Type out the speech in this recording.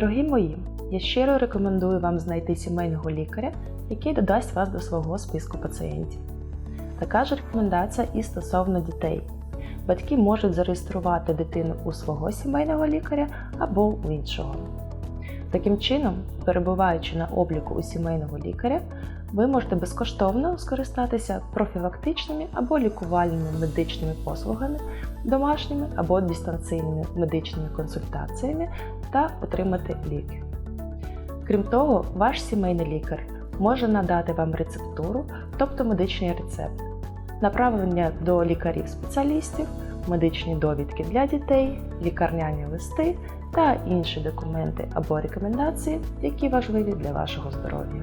Дорогі мої, я щиро рекомендую вам знайти сімейного лікаря, який додасть вас до свого списку пацієнтів. Така ж рекомендація і стосовно дітей. Батьки можуть зареєструвати дитину у свого сімейного лікаря або у іншого. Таким чином, перебуваючи на обліку у сімейного лікаря, ви можете безкоштовно скористатися профілактичними або лікувальними медичними послугами, домашніми або дистанційними медичними консультаціями та отримати ліки. Крім того, ваш сімейний лікар може надати вам рецептуру, тобто медичний рецепт, направлення до лікарів-спеціалістів, медичні довідки для дітей, лікарняні листи та інші документи або рекомендації, які важливі для вашого здоров'я.